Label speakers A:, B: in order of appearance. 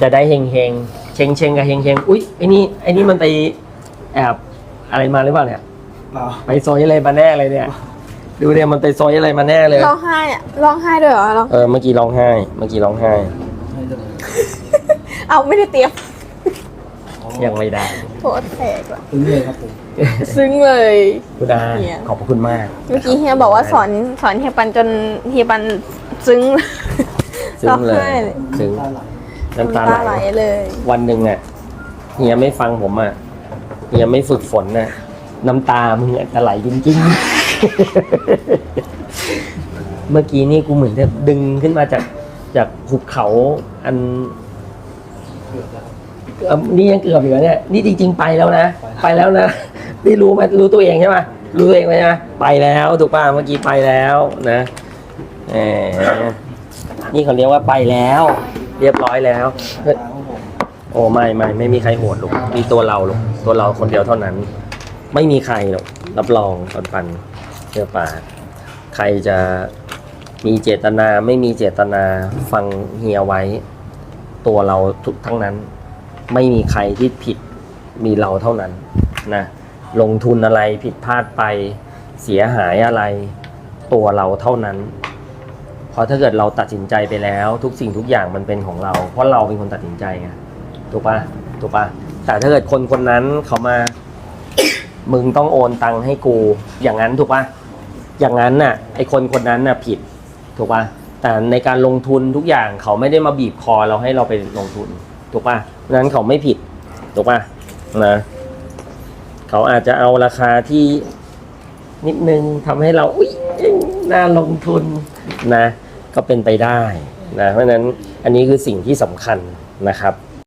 A: จะได้เฮงเฮงเชงเชงกับเฮงเฮงอุ๊ยไอ้นี่ไอ้นี่มันไปแอบอะไรมาหรือเปล่าเนี่ย
B: เปล่า
A: ไปซอยอะไรมาแน่เลยเนี่ยดูเนี่ยมันไปซอยอะไรมาแน่เลย
C: ร้องไห้อะร้องไห้ด้วยเหรอร้อง
A: เออเมื่อกี้ร้องไห้ เมื่อกี้ร้องไห้
B: ให้เท่าไหร่
C: เอาไม่ได้เตรียม
A: ยังไม่ได้
C: โคตรแตกว่ะ
B: ถึงเลยครับผม
C: ซึ้งเลย
A: คุณอา
C: เนี่ย
A: ขอบพระคุณมาก
C: เมื่อกี้เฮียบอกว่าสอนสอนเฮียปันจนเฮียปันซึ้ง
A: ซึ้งเล
C: ร้องไห้
A: ย
C: เลย
A: ซึ้ง
B: ตาไหล
A: น้ำตา
C: น้ำตา
A: ไห
C: ไห
A: ล
C: ลเลย
A: วันหนึ่งอะเฮียไม่ฟังผมอะเฮียไม่ฝึกฝนน่ะ น้ำตามึงอะจะไหลจริงๆ เมื่อกี้นี่กูเหมือนจะดึงขึ้นมาจากจากหุบเขาอัน
B: เกือบแล้ว
A: เอ่อนี่ยังเกือบอยู่นะเนี่ยนี่จริง ๆ ไปแล้วนะ ไปแล้วนะนี่รู้ไหมรู้ตัวเองใช่ไหมรู้ตัวเองไหมนะไปแล้วถูกป่ะเมื่อกี้ไปแล้วนะแหมนี่เขาเรียกว่าไปแล้ว เรียบร้อยแล้วเฮ้ยโอ้ไม่ไม่ไม่มีใครโหดหรอกมีตัวเราหรอกตัวเราคนเดียวเท่านั้น ไม่มีใครหรอกรับรองปันปันเชื่อป่า ใครจะมีเจตนาไม่มีเจตนาฟังเฮียไว้ ตัวเราทุกทั้งนั้น ไม่มีใครที่ผิดมีเราเท่านั้นนะลงทุนอะไรผิดพลาดไปเสียหายอะไร ตัวเราเท่านั้น เพราะถ้าเกิดเราตัดสินใจไปแล้ว ทุกสิ่งทุกอย่างมันเป็นของเรา เพราะเราเป็นคนตัดสินใจไงถูกปะถูกปะแต่ถ้าเกิดคนคนนั้นเขามา มึงต้องโอนตังค์ให้กู อย่างนั้นถูกปะอย่างนั้นน่ะไอคนคนนั้นน่ะผิดถูกปะแต่ในการลงทุนทุกอย่างเขาไม่ได้มาบีบคอเราให้เราไปลงทุนถูกปะเพราะฉะนั้นเขาไม่ผิดถูกปะนะเขาอาจจะเอาราคาที่นิดนึงทำให้เราอุ้ยน่าลงทุน นะก็เป็นไปได้นะเพราะฉะนั้นอันนี้คือสิ่งที่สำคัญนะครับ